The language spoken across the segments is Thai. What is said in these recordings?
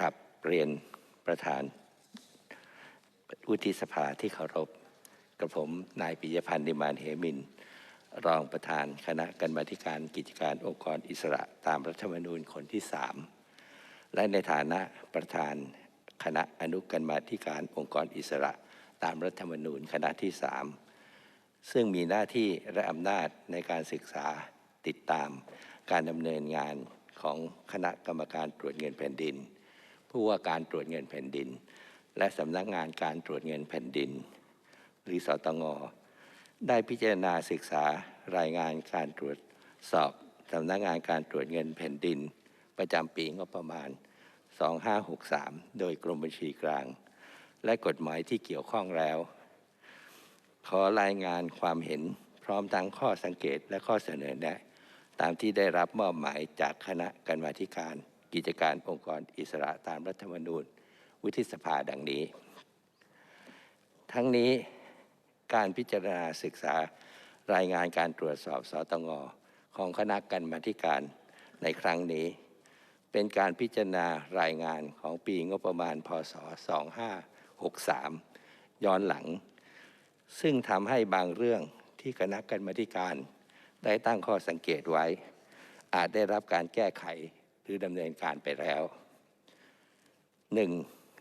ครับเรียนประธานวุฒิสภาที่เคารพกับผมนายปิยพันธ์นิมานเหมิน รองประธานคณะกรรมาการกิจการองค์กรอิสระตามรัฐธรรมนูญคนที่สามและในฐานะประธานคณะอนุกรรมาการองค์กรอิสระตามรัฐธรรมนูญคณะที่สามซึ่งมีหน้าที่และอำนาจในการศึกษาติดตามการดำเนินงานของคณะกรรมการตรวจเงินแผ่นดิน ผู้ว่าการตรวจเงินแผ่นดิน และสำนักงานการตรวจเงินแผ่นดิน หรือสตงได้พิจารณาศึกษารายงานการตรวจสอบสำนักงานการตรวจเงินแผ่นดิน ประจำปีงบประมาณ 2563 โดยกรมบัญชีกลาง และกฎหมายที่เกี่ยวข้องแล้ว ขอรายงานความเห็นพร้อมทั้งข้อสังเกตและข้อเสนอแนะ ตามที่ได้รับมอบหมายจากคณะกรรมาธิการ กิจการองค์กรอิสระตามรัฐธรรมนูญ วุฒิสภาดังนี้ ทั้งนี้การพิจารณาศึกษารายงานการตรวจสอบสตงของคณะกรรมาธิการในครั้งนี้ เป็นการพิจารณารายงานของปีงบประมาณพศ 2563 ย้อนหลัง ซึ่งทำให้บางเรื่องที่คณะกรรมาธิการได้ตั้งข้อสังเกตไว้ อาจได้รับการแก้ไข หรือดำเนินการไปแล้วหนึ่ง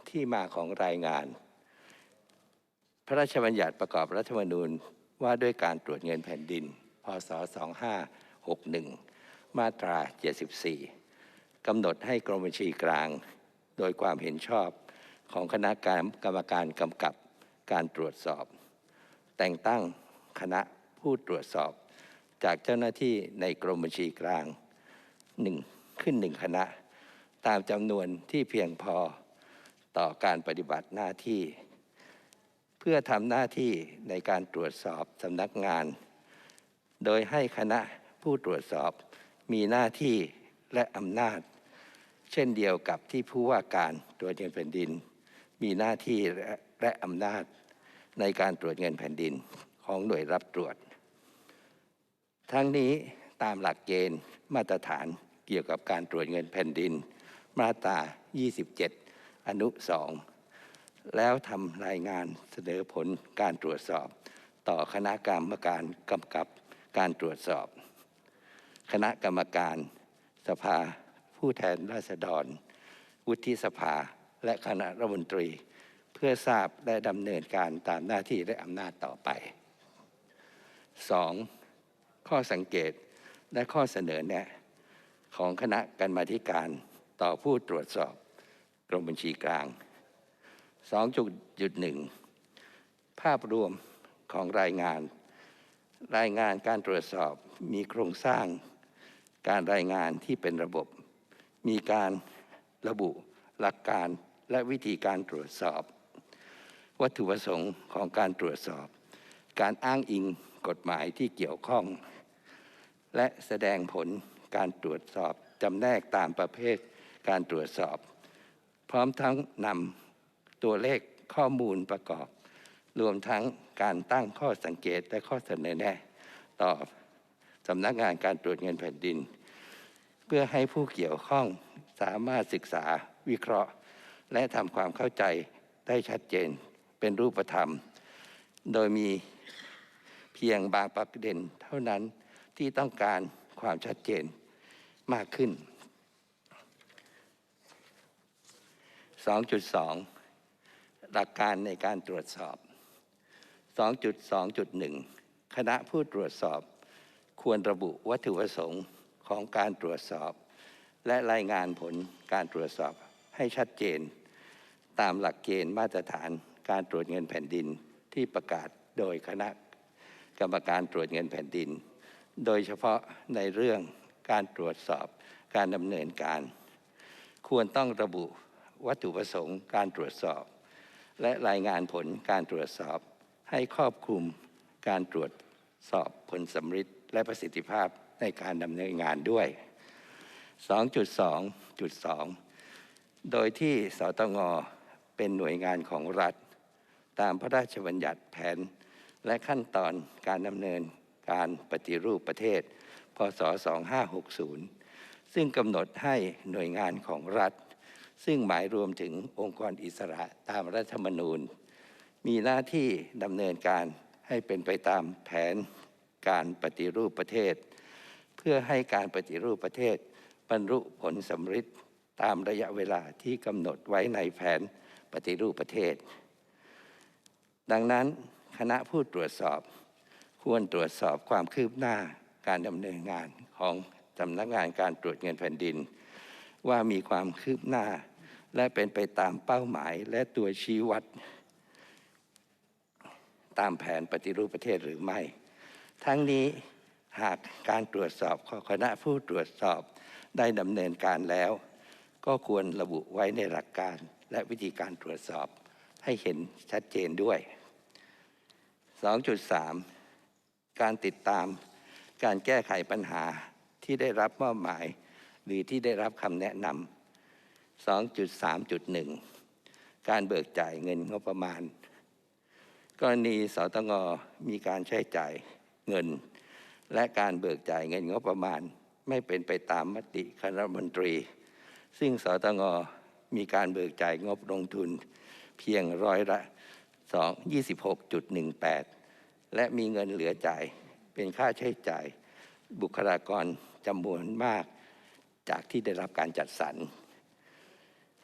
ที่มาของรายงาน พระราชบัญญัติประกอบรัฐธรรมนูญว่าด้วยการตรวจเงินแผ่นดิน พศ 2561 มาตรา 74 กำหนดให้กรมบัญชีกลาง โดยความเห็นชอบของคณะกรกรรมการกำกับการตรวจสอบ แต่งตั้งคณะผู้ตรวจสอบจากเจ้าหน้าที่ในกรมบัญชีกลางหนึ่ง ขึ้นหนึ่งคณะ ตามจำนวนที่เพียงพอต่อการปฏิบัติหน้าที่ เพื่อทำหน้าที่ในการตรวจสอบสำนักงาน โดยให้คณะผู้ตรวจสอบมีหน้าที่และอำนาจ เช่นเดียวกับที่ผู้ว่าการตรวจเงินแผ่นดิน มีหน้าที่และอำนาจในการตรวจเงินแผ่นดินของหน่วยรับตรวจ ทั้งนี้ตามหลักเกณฑ์มาตรฐาน กี่ยวกับการตรวจเงินแผ่นดิน มาตรา 27 อนุ 2 แล้วทำรายงานเสนอผลการตรวจสอบ ต่อคณะกรรมการกำกับการตรวจสอบ คณะกรรมการสภาผู้แทนราษฎร วุฒิสภาและคณะรัฐมนตรี เพื่อทราบและดำเนินการตามหน้าที่และอำนาจต่อไป 2. ข้อสังเกตและข้อเสนอแนะ ของคณะกรรมาธิการต่อผู้ตรวจสอบกรมบัญชีกลาง 2.1 ภาพรวมของรายงาน รายงานการตรวจสอบมีโครงสร้าง การรายงานที่เป็นระบบ มีการระบุหลักการและวิธีการตรวจสอบ วัตถุประสงค์ของการตรวจสอบ การอ้างอิงกฎหมายที่เกี่ยวข้อง และแสดงผล การตรวจสอบจำแนกตามประเภทการตรวจสอบ พร้อมทั้งนำตัวเลขข้อมูลประกอบ รวมทั้งการตั้งข้อสังเกตและข้อเสนอแนะต่อสำนักงานการตรวจเงินแผ่นดิน เพื่อให้ผู้เกี่ยวข้องสามารถศึกษาวิเคราะห์ และทำความเข้าใจได้ชัดเจนเป็นรูปธรรม โดยมีเพียงบางประเด็นเท่านั้นที่ต้องการความชัดเจน มากขึ้น 2.2 หลักการในการตรวจสอบ 2.2.1 คณะผู้ตรวจสอบ ควรระบุวัตถุประสงค์ของการตรวจสอบ และรายงานผลการตรวจสอบให้ชัดเจน ตามหลักเกณฑ์มาตรฐานการตรวจเงินแผ่นดินที่ประกาศโดยคณะกรรมการตรวจเงินแผ่นดิน โดยเฉพาะในเรื่อง การตรวจสอบการดำเนินการ ควรต้องระบุวัตถุประสงค์การตรวจสอบ และรายงานผลการตรวจสอบ ให้ครอบคลุมการตรวจสอบผลสำฤทธิ์และประสิทธิภาพในการดำเนินงานด้วย 2.2.2 โดยที่สตงเป็นหน่วยงานของรัฐ ตามพระราชบัญญัติแผน และขั้นตอนการดำเนินการปฏิรูปประเทศ พศ 2560 ซึ่งกำหนดให้หน่วยงานของรัฐ ซึ่งหมายรวมถึงองค์กรอิสระตามรัฐธรรมนูญ มีหน้าที่ดำเนินการให้เป็นไปตามแผนการปฏิรูปประเทศ เพื่อให้การปฏิรูปประเทศ บรรลุผลสำเร็จตามระยะเวลาที่กำหนดไว้ในแผนปฏิรูปประเทศ ดังนั้นคณะผู้ตรวจสอบควรตรวจสอบความคืบหน้า การดำเนินงานของสำนักงานการตรวจเงินแผ่นดิน ว่ามีความคืบหน้า และเป็นไปตามเป้าหมายและตัวชี้วัด ตามแผนปฏิรูปประเทศหรือไม่ ทั้งนี้หากการตรวจสอบของคณะผู้ตรวจสอบได้ดำเนินการแล้ว ก็ควรระบุไว้ในหลักการและวิธีการตรวจสอบให้เห็นชัดเจนด้วย 2.3 การติดตาม การแก้ไขปัญหาที่ได้รับมอบหมาย หรือที่ได้รับคำแนะนำ 2.3.1 การเบิกจ่ายเงินงบประมาณ กรณีสตงมีการใช้จ่ายเงิน และการเบิกจ่ายเงินงบประมาณ ไม่เป็นไปตามมติคณะมนตรี ซึ่งสตงมีการเบิกจ่ายงบลงทุน เพียงร้อยละ 2 26.18 และมีเงินเหลือจ่าย เป็นค่าใช้จ่ายบุคลากรจำนวนมากจากที่ได้รับการจัดสรร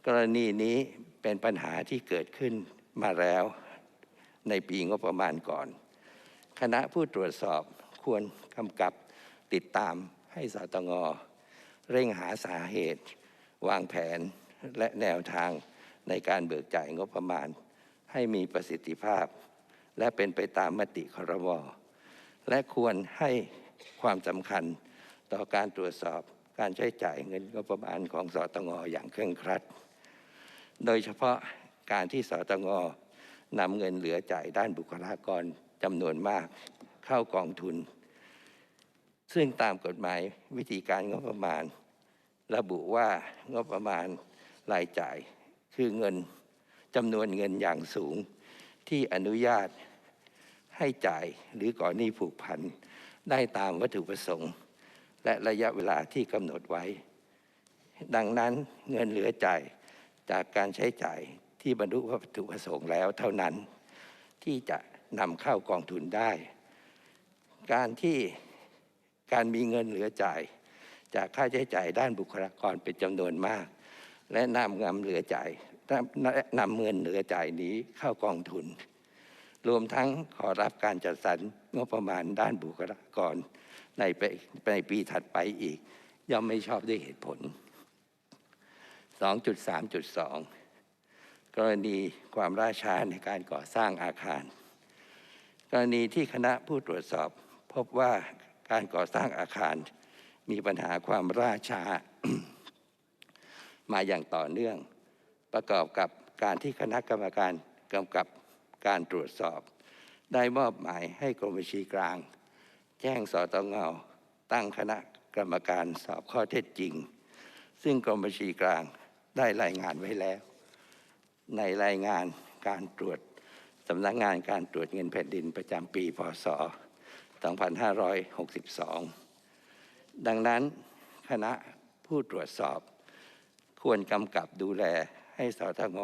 กรณีนี้เป็นปัญหาที่เกิดขึ้นมาแล้วในปีงบประมาณก่อน คณะผู้ตรวจสอบควรกำกับติดตามให้สตงเร่งหาสาเหตุ วางแผนและแนวทางในการเบิกจ่ายงบประมาณ ให้มีประสิทธิภาพ และเป็นไปตามมติครม และควรให้ความสำคัญต่อการตรวจสอบการใช้จ่ายเงินงบประมาณของสตงอย่างเคร่งครัด โดยเฉพาะการที่สตงนำเงินเหลือจ่ายด้านบุคลากรจำนวนมากเข้ากองทุน ซึ่งตามกฎหมายวิธีการงบประมาณ ระบุว่างบประมาณรายจ่ายคือเงินจำนวนเงินอย่างสูงที่อนุญาต ให้จ่ายหรือก่อนหนี้ผูกพันได้ตามวัตถุประสงค์ และระยะเวลาที่กำหนดไว้ ดังนั้นเงินเหลือจ่ายจากการใช้จ่ายที่บรรลุวัตถุประสงค์แล้วเท่านั้น ที่จะนำเข้ากองทุนได้ การที่การมีเงินเหลือจ่าย จากค่าใช้จ่ายด้านบุคลากรเป็นจำนวนมาก และนำเงินเหลือจ่ายนำเงินเหลือจ่ายนี้เข้ากองทุน รวมทั้งขอรับการจัดสรรงบประมาณด้านบุคลากรในปีในปีถัดไปอีก ย่อมไม่ชอบด้วยเหตุผล 2.3.2 กรณีความล่าช้าในการก่อสร้างอาคาร กรณีที่คณะผู้ตรวจสอบ พบว่าการก่อสร้างอาคาร มีปัญหาความล่าช้ามาอย่างต่อเนื่อง ประกอบกับการที่คณะกรรมการกำกับ การตรวจสอบ ได้มอบหมายให้กรมบัญชีกลาง แจ้งสตงตั้งคณะกรรมการสอบข้อเท็จจริง ซึ่งกรมบัญชีกลางได้รายงานไว้แล้ว ในรายงานการตรวจสำนักงานการตรวจเงินแผ่นดินประจำปีพศ 2562 ดังนั้นคณะผู้ตรวจสอบ ควรกำกับดูแลให้สตง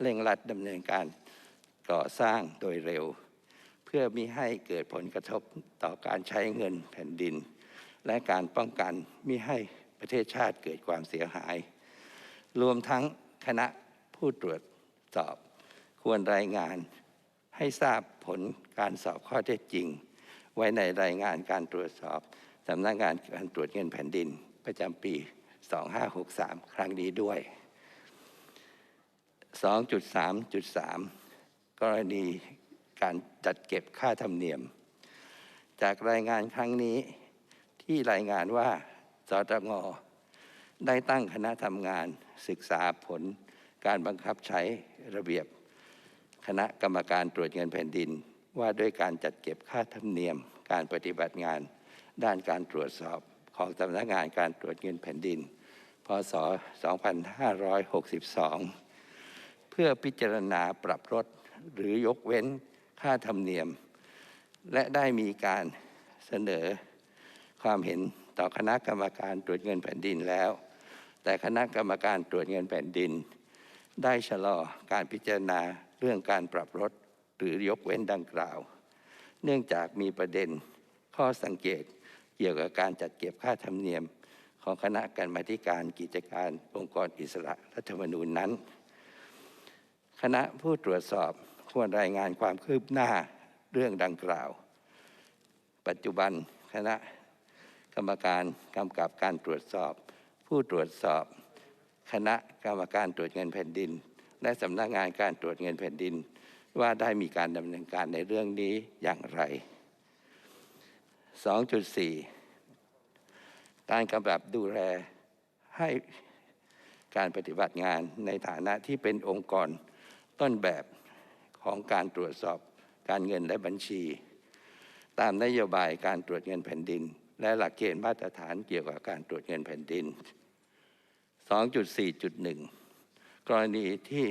เร่งรัดดำเนินการ ก่อสร้างโดยเร็ว เพื่อมิให้เกิดผลกระทบต่อการใช้เงินแผ่นดิน และการป้องกันมิให้ประเทศชาติเกิดความเสียหาย รวมทั้งคณะผู้ตรวจสอบควรรายงานให้ทราบผลการสอบข้อเท็จจริง ไว้ในรายงานการตรวจสอบสำนักงานการตรวจเงินแผ่นดิน ประจำปี 2563 ครั้งนี้ด้วย 2.3.3 กรณีการจัดเก็บค่าธรรมเนียม จากรายงานครั้งนี้ที่รายงานว่าสตงได้ตั้งคณะทำงานศึกษาผลการบังคับใช้ระเบียบคณะกรรมการตรวจเงินแผ่นดิน ว่าด้วยการจัดเก็บค่าธรรมเนียม การปฏิบัติงาน ด้านการตรวจสอบของสำนักงานการตรวจเงินแผ่นดิน พศ 2562 เพื่อพิจารณาปรับลด หรือยกเว้นค่าธรรมเนียม และได้มีการเสนอความเห็นต่อคณะกรรมการตรวจเงินแผ่นดินแล้ว แต่คณะกรรมการตรวจเงินแผ่นดิน ได้ชะลอการพิจารณาเรื่องการปรับลดหรือยกเว้นดังกล่าว เนื่องจากมีประเด็นข้อสังเกตเกี่ยวกับการจัดเก็บค่าธรรมเนียมของคณะกรรมาการกิจการองค์กรอิสระรัฐธรรมนูญนั้น คณะผู้ตรวจสอบ ควรรายงานความคืบหน้าเรื่องดังกล่าว ปัจจุบันคณะกรรมการกำกับการตรวจสอบ ผู้ตรวจสอบ คณะกรรมการตรวจเงินแผ่นดิน และสำนักงานการตรวจเงินแผ่นดิน ว่าได้มีการดำเนินการในเรื่องนี้อย่างไร 2.4 การกำกับดูแลให้การปฏิบัติงานในฐานะที่เป็นองค์กรต้นแบบ ของการตรวจสอบการเงินและบัญชี ตามนโยบายการตรวจเงินแผ่นดิน และหลักเกณฑ์มาตรฐานเกี่ยวกับการตรวจเงินแผ่นดิน 2.4.1 กรณีที่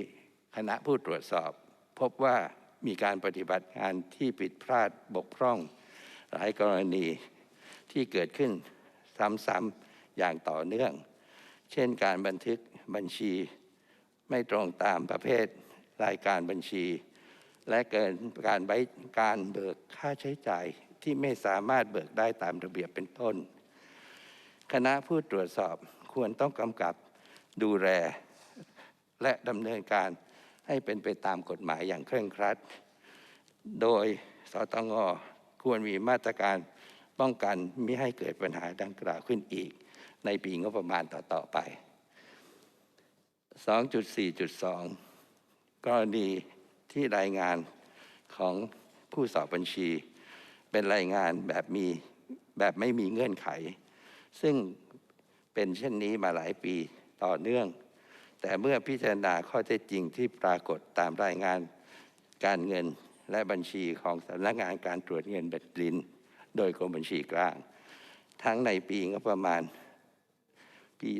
คณะผู้ตรวจสอบ พบว่ามีการปฏิบัติงานที่ผิดพลาดบกพร่อง หลายกรณีที่เกิดขึ้นซ้ำๆอย่างต่อเนื่อง เช่นการบันทึกบัญชีไม่ตรงตามประเภทรายการบัญชี และเกินการใบการเบิกค่าใช้จ่ายที่ไม่สามารถเบิกได้ตามระเบียบเป็นต้น คณะผู้ตรวจสอบควรต้องกำกับดูแลและดำเนินการให้เป็นไปตามกฎหมายอย่างเคร่งครัด โดยสตงควรมีมาตรการป้องกันไม่ให้เกิดปัญหาดังกล่าวขึ้นอีก ในปีงบประมาณต่อ ๆ ไป 2.4.2 กรณี ที่รายงานของผู้สอบบัญชี เป็นรายงานแบบมีแบบไม่มีเงื่อนไข ซึ่งเป็นเช่นนี้มาหลายปีต่อเนื่อง แต่เมื่อพิจารณาข้อเท็จจริงที่ปรากฏตามรายงานการเงินและบัญชีของสำนักงานการตรวจเงินแผ่นดิน โดยกรมบัญชีกลาง ทั้งในปีงบประมาณปี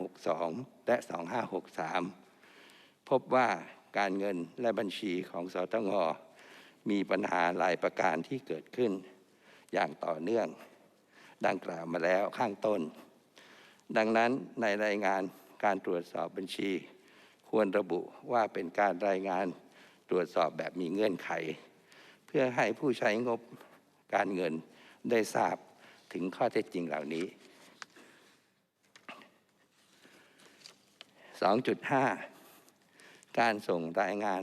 2562 และ 2563 พบว่า การเงินและบัญชีของสตงมีปัญหาหลายประการที่เกิดขึ้น อย่างต่อเนื่อง ดังกล่าวมาแล้วข้างต้น ดังนั้นในรายงานการตรวจสอบบัญชี ควรระบุว่าเป็นการรายงานตรวจสอบแบบมีเงื่อนไข เพื่อให้ผู้ใช้งบการเงินได้ทราบถึงข้อเท็จจริงเหล่านี้ 2.5 การส่งรายงาน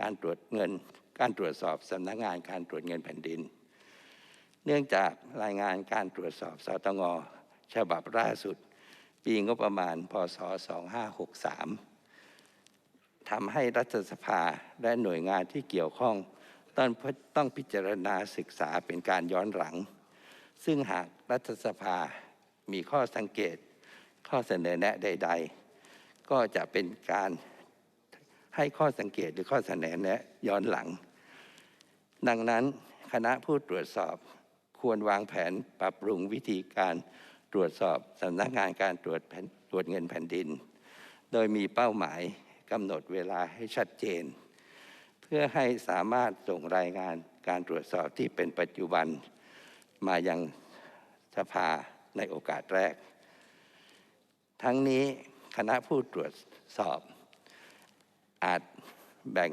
การตรวจเงิน การตรวจสอบสำนักงานการตรวจเงินแผ่นดิน เนื่องจากรายงานการตรวจสอบสตงฉบับล่าสุด ปีงบประมาณพศ 2563ทำให้รัฐสภาและหน่วยงานที่เกี่ยวข้องต้องต้องพิจารณาศึกษาเป็นการย้อนหลัง ซึ่งหากรัฐสภามีข้อสังเกต ข้อเสนอแนะใด ๆ ก็จะเป็นการ ให้ข้อสังเกตหรือข้อเสนอแนะย้อนหลัง ดังนั้นคณะผู้ตรวจสอบควรวางแผนปรับปรุงวิธีการตรวจสอบสำนักงานการตรวจแผนตรวจเงินแผ่นดิน โดยมีเป้าหมายกำหนดเวลาให้ชัดเจน เพื่อให้สามารถส่งรายงานการตรวจสอบที่เป็นปัจจุบัน มายังสภาในโอกาสแรก ทั้งนี้คณะผู้ตรวจสอบ อาจแบ่ง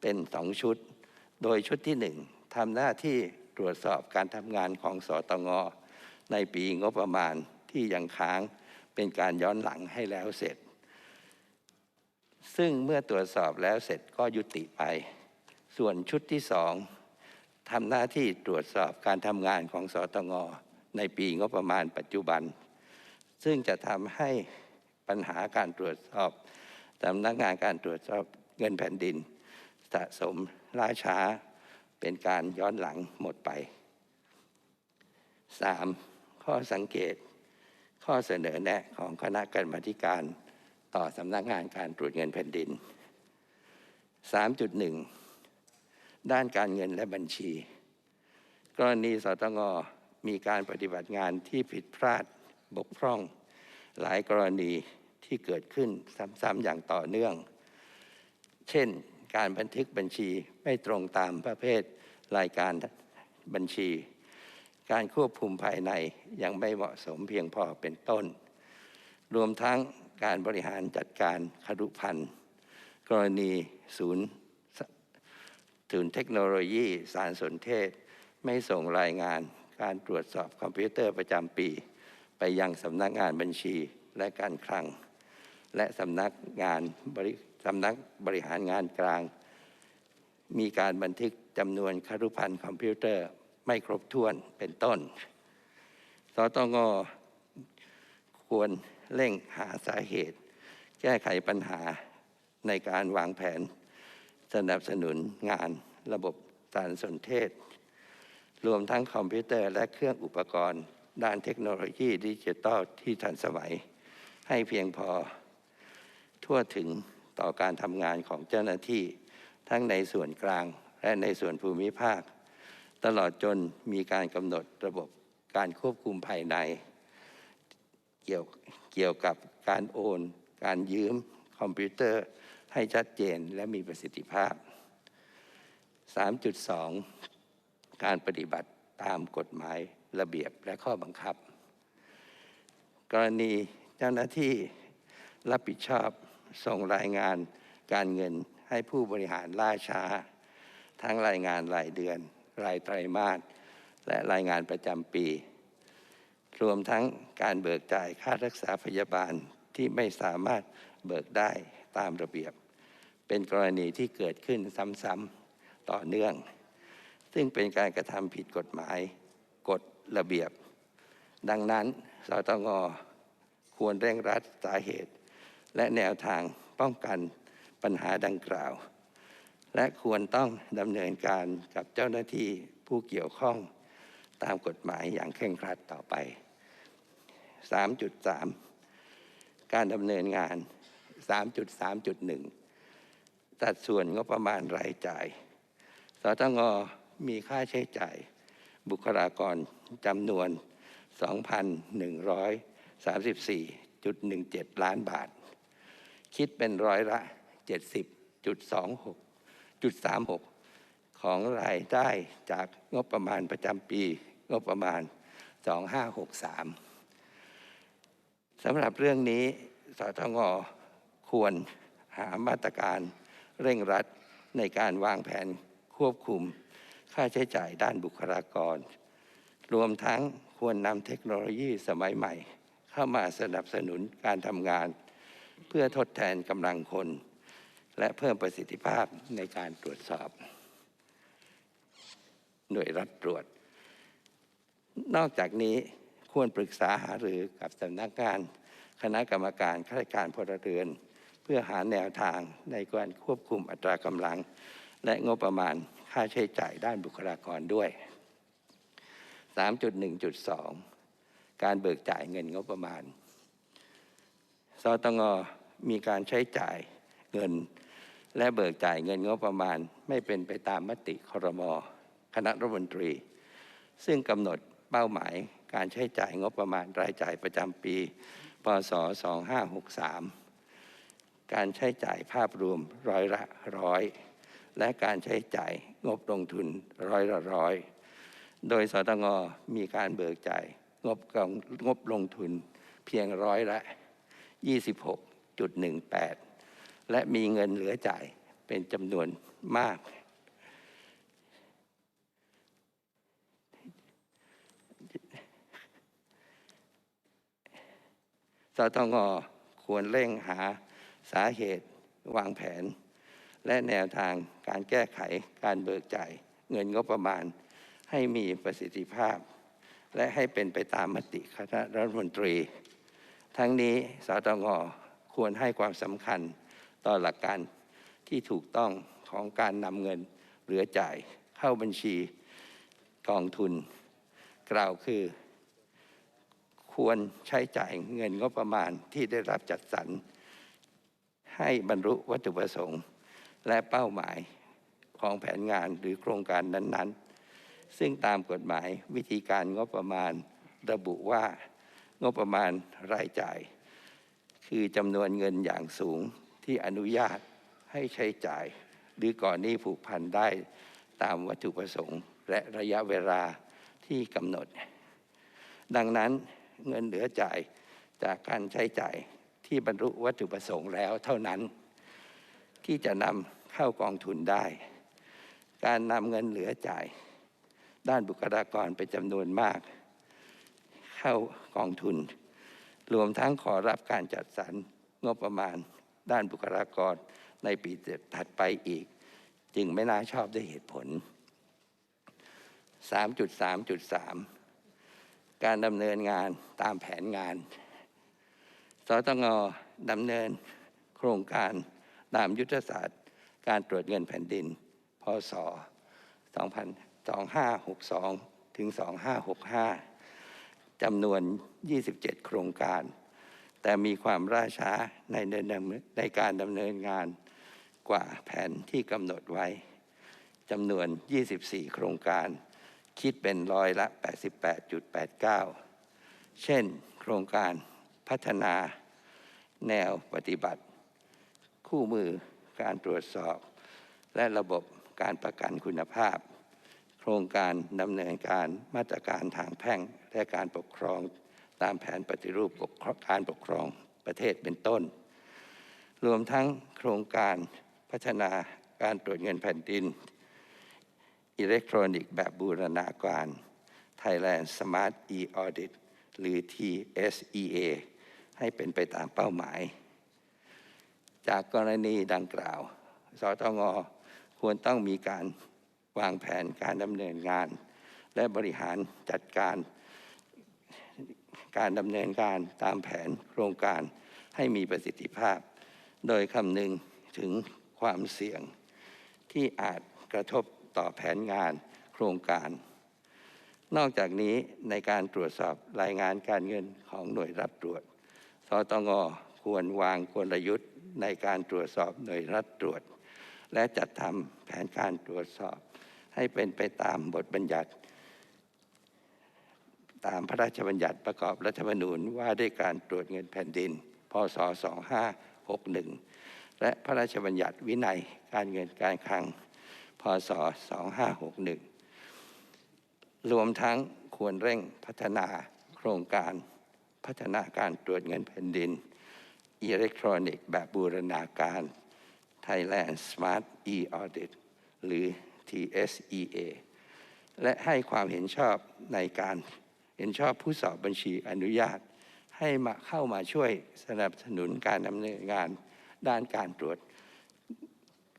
เป็นสองชุด โดยชุดที่หนึ่งทำหน้าที่ตรวจสอบการทำงานของสตงในปีงบประมาณที่ยังค้างเป็นการย้อนหลังให้แล้วเสร็จ ซึ่งเมื่อตรวจสอบแล้วเสร็จก็ยุติไป ส่วนชุดที่สองทำหน้าที่ตรวจสอบการทำงานของสตงในปีงบประมาณปัจจุบัน ซึ่งจะทำให้ปัญหาการตรวจสอบ สำนักงานการตรวจสอบเงินแผ่นดิน สะสมล่าช้าเป็นการย้อนหลังหมดไป 3. ข้อสังเกต ข้อเสนอแนะของคณะกรรมาการต่อสำนักงานการตรวจเงินแผ่นดิน 3.1 ด้านการเงินและบัญชี กรณีสตงมีการปฏิบัติงานที่ผิดพลาดบกพร่อง หลายกรณี ที่เกิดขึ้นซ้ำๆอย่างต่อเนื่อง เช่น การบันทึกบัญชีไม่ตรงตามประเภทรายการบัญชี การควบคุมภายในยังไม่เหมาะสมเพียงพอเป็นต้น รวมทั้งการบริหารจัดการคารุพันธ์กรณีศูนย์ศูนย์เทคโนโลยีสารสนเทศ ไม่ส่งรายงานการตรวจสอบคอมพิวเตอร์ประจำปี ไปยังสำนักงานบัญชีและการคลัง และสำนักงานบริสำนักบริหารงานกลาง มีการบันทึกจำนวนคารุพันธ์คอมพิวเตอร์ไม่ครบถ้วนเป็นต้น สตงควรเร่งหาสาเหตุ แก้ไขปัญหาในการวางแผน สนับสนุนงานระบบสารสนเทศ รวมทั้งคอมพิวเตอร์และเครื่องอุปกรณ์ ด้านเทคโนโลยีดิจิทัลที่ทันสมัย ให้เพียงพอ ทั่วถึงต่อการทำงานของเจ้าหน้าที่ ทั้งในส่วนกลางและในส่วนภูมิภาค ตลอดจนมีการกำหนดระบบการควบคุมภายใน เกี่ยวเกี่ยวกับการโอน การยืมคอมพิวเตอร์ให้ชัดเจนและมีประสิทธิภาพ 3.2 การปฏิบัติตามกฎหมายระเบียบและข้อบังคับ กรณีเจ้าหน้าที่รับผิดชอบ ส่งรายงานการเงินให้ผู้บริหารล่าช้า ทั้งรายงานรายเดือน รายไตรมาสและรายงานประจำปี รวมทั้งการเบิกจ่ายค่ารักษาพยาบาลที่ไม่สามารถเบิกได้ตามระเบียบ เป็นกรณีที่เกิดขึ้นซ้ำๆต่อเนื่อง ซึ่งเป็นการกระทำผิดกฎหมายกฎระเบียบ ดังนั้นสตงควรเร่งรัดสาเหตุ และแนวทางป้องกันปัญหาดังกล่าว และควรต้องดำเนินการกับเจ้าหน้าที่ผู้เกี่ยวข้องตามกฎหมายอย่างเคร่งครัดต่อไป 3.3 การดำเนินงาน 3.3.1 สัดส่วนงบประมาณรายจ่าย สตงมีค่าใช้จ่าย บุคลากรจำนวน 2,134.17 ล้านบาท คิดเป็นร้อยละ 70.26.36 ของรายได้จากงบประมาณประจำปี งบประมาณ 2563สำหรับเรื่องนี้สตงควรหามาตรการเร่งรัดในการวางแผนควบคุมค่าใช้จ่ายด้านบุคลากร รวมทั้งควรนำเทคโนโลยีสมัยใหม่ เข้ามาสนับสนุนการทำงาน เพื่อทดแทนกำลังคน และเพิ่มประสิทธิภาพในการตรวจสอบ หน่วยรัฐตรวจ นอกจากนี้ควรปรึกษาหารือกับสำนักงานคณะกรรมการข้าราชการพลเรือน เพื่อหาแนวทางในการควบคุมอัตรากำลัง และงบประมาณค่าใช้จ่ายด้านบุคลากรด้วย 3.1.2 การเบิกจ่ายเงินงบประมาณ สตงมีการใช้จ่ายเงิน และเบิกจ่ายเงินงบประมาณ ไม่เป็นไปตามมติครมคณะรัฐมนตรี ซึ่งกำหนดเป้าหมายการใช้จ่ายงบประมาณรายจ่ายประจำปีพศ 2563 การใช้จ่ายภาพรวมร้อยละร้อยและการใช้จ่ายงบลงทุนร้อยละร้อย โดยสตงมีการเบิกจ่ายงบกองงบลงทุนเพียงร้อยละ 26.18 และมีเงินเหลือจ่ายเป็นจำนวนมาก สตงควรเร่งหาสาเหตุวางแผน และแนวทางการแก้ไขการเบิกจ่ายเงินงบประมาณให้มีประสิทธิภาพ และให้เป็นไปตามมติคณะรัฐมนตรี ทั้งนี้สตงควรให้ความสำคัญต่อหลักการที่ถูกต้องของการนำเงินเหลือจ่ายเข้าบัญชีกองทุน กล่าวคือ ควรใช้จ่ายเงินงบประมาณที่ได้รับจัดสรร ให้บรรลุวัตถุประสงค์ และเป้าหมายของแผนงานหรือโครงการนั้น ๆ ซึ่งตามกฎหมายวิธีการงบประมาณระบุว่า งบประมาณรายจ่าย คือจำนวนเงินอย่างสูงที่อนุญาตให้ใช้จ่าย หรือก่อนหนี้ผูกพันได้ตามวัตถุประสงค์ และระยะเวลาที่กำหนด ดังนั้นเงินเหลือจ่ายจากการใช้จ่ายที่บรรลุวัตถุประสงค์แล้วเท่านั้น ที่จะนำเข้ากองทุนได้ การนำเงินเหลือจ่าย ด้านบุคลากรเป็นจำนวนมาก เข้ากองทุน รวมทั้งขอรับการจัดสรรงบประมาณด้านบุคลากรในปีถัดไปอีก จึงไม่น่าชอบด้วยเหตุผล 3.3.3 การดำเนินงานตามแผนงาน สตงดำเนินโครงการตามยุทธศาสตร์ การตรวจเงินแผ่นดิน พศ 2562 ถึง 2565 จำนวน 27 โครงการ แต่มีความล่าช้าในในการดำเนินงานกว่าแผนที่กำหนดไว้จำนวน 24 โครงการ คิดเป็นร้อยละ 88.89 เช่น โครงการพัฒนาแนวปฏิบัติ คู่มือการตรวจสอบ และระบบการประกันคุณภาพ ครงการดำเนินการมาตรการทางแพ่งและการปกครองตามแผนปฏิรูปการปกครองประเทศเป็นต้น รวมทั้งโครงการพัฒนาการตรวจเงินแผ่นดิน อิเล็กทรอนิกส์แบบบูรณาการ Thailand Smart e-Audit หรือ TSEA ให้เป็นไปตามเป้าหมาย จากกรณีดังกล่าว สตงควรต้องมีการ วางแผนการดำเนินงาน และบริหารจัดการการดำเนินการตามแผนโครงการให้มีประสิทธิภาพ โดยคำนึงถึงความเสี่ยงที่อาจกระทบต่อแผนงานโครงการ นอกจากนี้ในการตรวจสอบรายงานการเงินของหน่วยรับตรวจ สตงควรวางกลยุทธ์ในการตรวจสอบหน่วยรับตรวจ และจัดทำแผนการตรวจสอบ ให้เป็นไปตามบทบัญญัติ ตามพระราชบัญญัติประกอบรัฐธรรมนูญว่าด้วยการตรวจเงินแผ่นดิน พศ 2561 และพระราชบัญญัติวินัยการเงินการคลัง พศ 2561 รวมทั้งควรเร่งพัฒนาโครงการพัฒนาการตรวจเงินแผ่นดิน อิเล็กทรอนิกส์แบบบูรณาการ Thailand Smart e-Audit หรือ TSEA และให้ความเห็นชอบในการเห็นชอบผู้สอบบัญชีอนุญาต ให้มาเข้ามาช่วยสนับสนุนการดำเนินงานด้านการตรวจ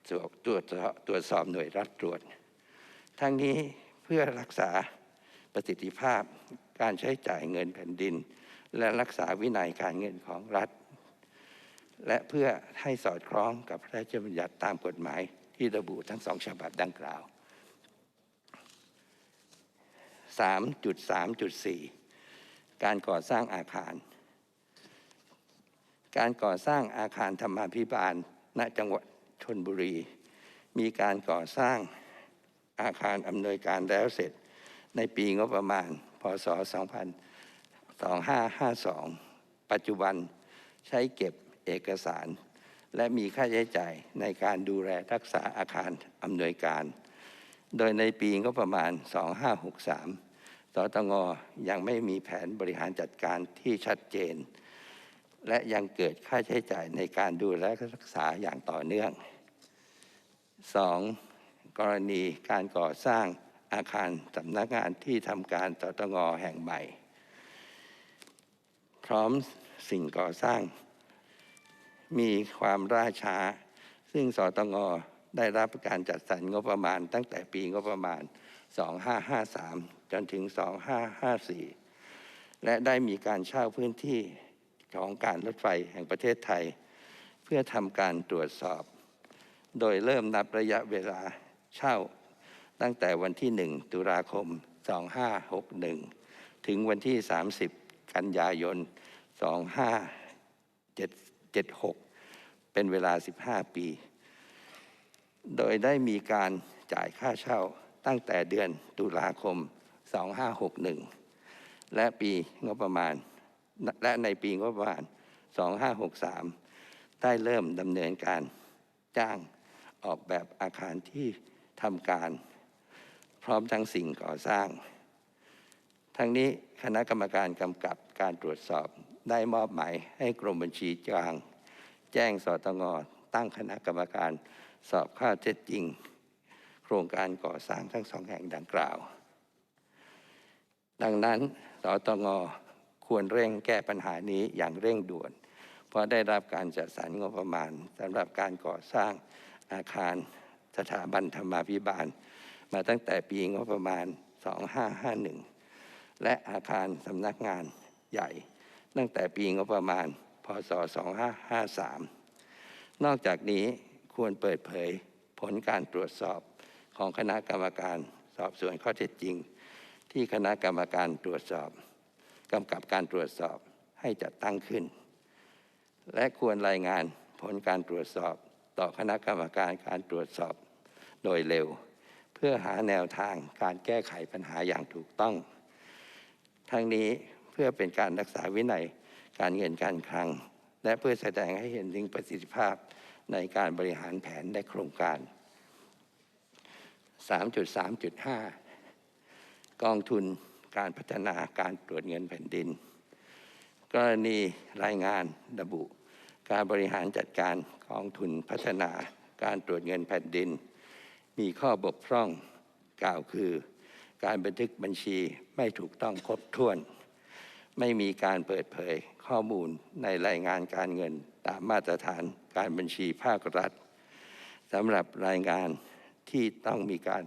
ตรวจตรวจตรวจสอบหน่วยรับตรวจ ทั้งนี้เพื่อรักษาประสิทธิภาพการใช้จ่ายเงินแผ่นดิน และรักษาวินัยการเงินของรัฐ และเพื่อให้สอดคล้องกับพระราชบัญญัติตามกฎหมาย ที่ระบุทั้งสองฉบับดังกล่าว 3.3.4 การก่อสร้างอาคาร การก่อสร้างอาคารธรรมาภิบาล ณ จังหวัดชนบุรี มีการก่อสร้างอาคารอำนวยการแล้วเสร็จในปีงบประมาณ พศ 2552 ปัจจุบันใช้เก็บเอกสาร และมีค่าใช้จ่ายในการดูแลรักษาอาคารอำนวยการ โดยในปีงบประมาณ 2563สตงยังไม่มีแผนบริหารจัดการที่ชัดเจน และยังเกิดค่าใช้จ่ายในการดูแลรักษาอย่างต่อเนื่อง 2. กรณีการก่อสร้างอาคารสำนักงานที่ทำการสตงแห่งใหม่ พร้อมสิ่งก่อสร้าง มีความล่าช้า ซึ่งสตงได้รับการจัดสรรงบประมาณ ตั้งแต่ปีงบประมาณ 2553 จนถึง 2554 และได้มีการเช่าพื้นที่ของการรถไฟแห่งประเทศไทย เพื่อทำการตรวจสอบ โดยเริ่มนับระยะเวลาเช่าตั้งแต่วันที่ 1 ตุลาคม 2561 ถึงวันที่ 30 กันยายน 2576 เป็นเวลา 15 ปี โดยได้มีการจ่ายค่าเช่าตั้งแต่เดือนตุลาคม 2561 และปีงบประมาณ และในปีงบประมาณ 2563 ได้เริ่มดำเนินการจ้างออกแบบอาคารที่ทำการ พร้อมทั้งสิ่งก่อสร้าง ทั้งนี้คณะกรรมการกำกับการตรวจสอบ ได้มอบหมายให้กรมบัญชีกลาง แจ้งสตงตั้งคณะกรรมการสอบข้อเท็จจริง โครงการก่อสร้างทั้งสองแห่งดังกล่าว ดังนั้นสตงควรเร่งแก้ปัญหานี้อย่างเร่งด่วน เพราะได้รับการจัดสรรงบประมาณสำหรับการก่อสร้างอาคารสถาบันธรรมาภิบาล มาตั้งแต่ปีงบประมาณ 2551 และอาคารสำนักงานใหญ่ ตั้งแต่ปีงบประมาณ พศ 2553 นอกจากนี้ควรเปิดเผยผลการตรวจสอบของคณะกรรมการสอบสวนข้อเท็จจริง ที่คณะกรรมการตรวจสอบกำกับการตรวจสอบให้จัดตั้งขึ้น และควรรายงานผลการตรวจสอบต่อคณะกรรมการการตรวจสอบโดยเร็ว เพื่อหาแนวทางการแก้ไขปัญหาอย่างถูกต้อง ทั้งนี้ เพื่อเป็นการรักษาวินัยการเงินการคลัง และเพื่อแสดงให้เห็นถึงประสิทธิภาพในการบริหารแผนและโครงการ 3.3.5 กองทุนการพัฒนาการตรวจเงินแผ่นดิน กรณีรายงานระบุ การบริหารจัดการกองทุนพัฒนาการตรวจเงินแผ่นดิน มีข้อบกพร่องกล่าวคือ การบันทึกบัญชีไม่ถูกต้องครบถ้วน ไม่มีการเปิดเผยข้อมูลในรายงานการเงินตามมาตรฐานการบัญชีภาครัฐสำหรับรายงานที่ต้องมีการ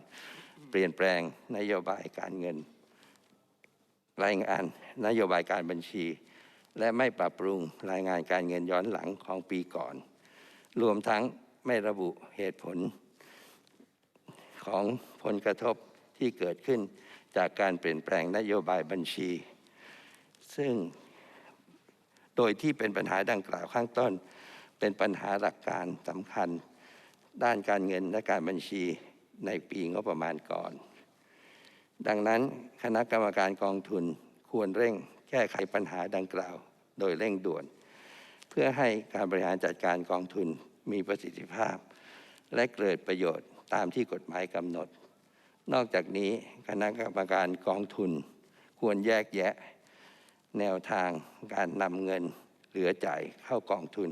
เปลี่ยนแปลงนโยบายการเงิน รายงานนโยบายการบัญชี และไม่ปรับปรุงรายงานการเงินย้อนหลังของปีก่อน รวมทั้งไม่ระบุเหตุผลของผลกระทบที่เกิดขึ้นจากการเปลี่ยนแปลงนโยบายบัญชี ซึ่งโดยที่เป็นปัญหาดังกล่าวข้างต้น เป็นปัญหาหลักการสำคัญ ด้านการเงินและการบัญชีในปีงบประมาณก่อน ดังนั้นคณะกรรมการกองทุนควรเร่งแก้ไขปัญหาดังกล่าว โดยเร่งด่วน เพื่อให้การบริหารจัดการกองทุนมีประสิทธิภาพ และเกิดประโยชน์ตามที่กฎหมายกำหนด นอกจากนี้คณะกรรมการกองทุนควรแยกแยะ แนวทางการนำเงินเหลือจ่ายเข้ากองทุน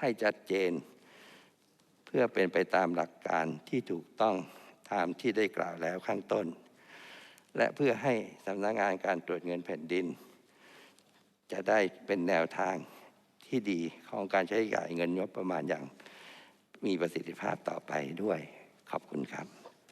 ให้ชัดเจน เพื่อเป็นไปตามหลักการที่ถูกต้องตามที่ได้กล่าวแล้วข้างต้น และเพื่อให้สำนักงานการตรวจเงินแผ่นดิน จะได้เป็นแนวทางที่ดีของการใช้จ่ายเงินงบประมาณอย่างมีประสิทธิภาพต่อไปด้วย ขอบคุณครับ